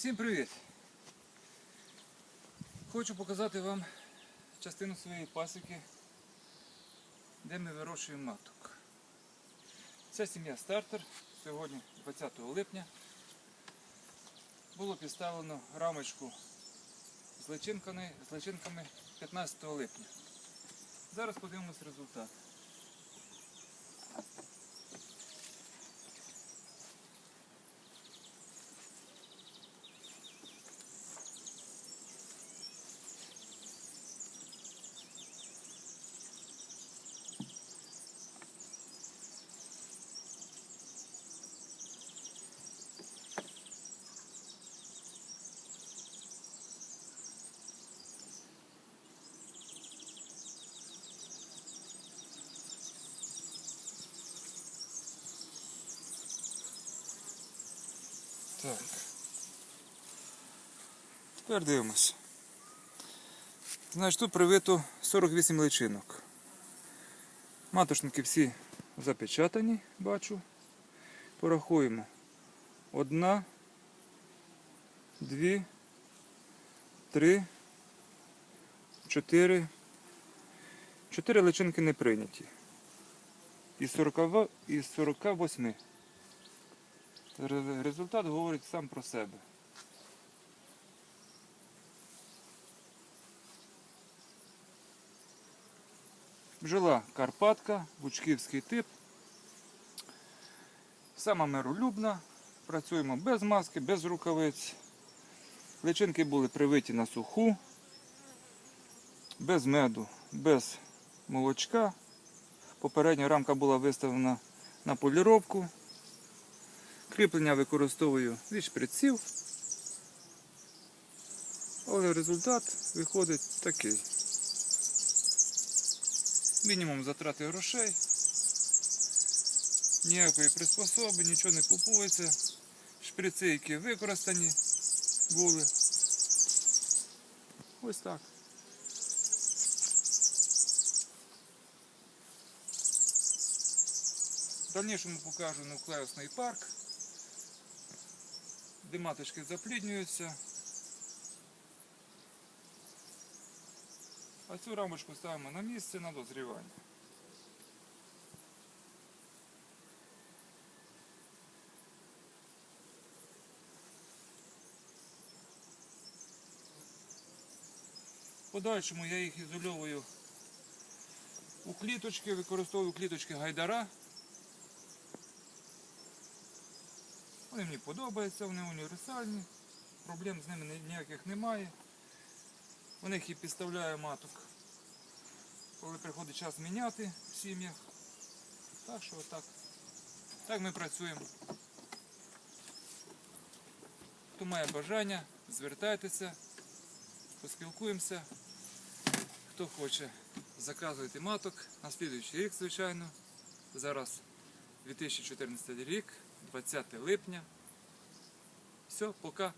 Всім привіт! Хочу показати вам частину своєї пасіки, де ми вирощуємо маток. Це сім'я стартер. Сьогодні, 20 липня, було підставлено рамочку з личинками 15 липня. Зараз подивимось результат. Так. Тепер дивимось. Значить, тут привито 48 личинок. Маточники всі запечатані, бачу. Порахуємо. Одна, дві, три, чотири. Чотири личинки не прийняті. Із 40, із 48. Ре- Результат говорить сам про себе. Бджола Карпатка, бучківський тип. Сама миролюбна. Працюємо без маски, без рукавиць. Личинки були привиті на суху, без меду, без молочка. Попередня рамка була виставлена на поліровку. Кріплення використовую від шприців. Але результат виходить такий. Мінімум затрати грошей. Ніякої приспособи, нічого не купується. Шприци, які використані були. Ось так. В дальнішому покажу нуклеусний парк, де маточки запліднюються. А цю рамочку ставимо на місце на дозрівання. Подальшому я їх ізольовую у кліточки, використовую кліточки гайдара. Вони мені подобаються, вони універсальні, проблем з ними ніяких немає. У них і підставляю маток, коли приходить час міняти в сім'ях. Так що отак. Так ми працюємо. Хто має бажання, звертайтеся, поспілкуємося. Хто хоче, заказуйте маток на слідуючий рік, звичайно. Зараз 2014 рік, 20 липня. Все, пока.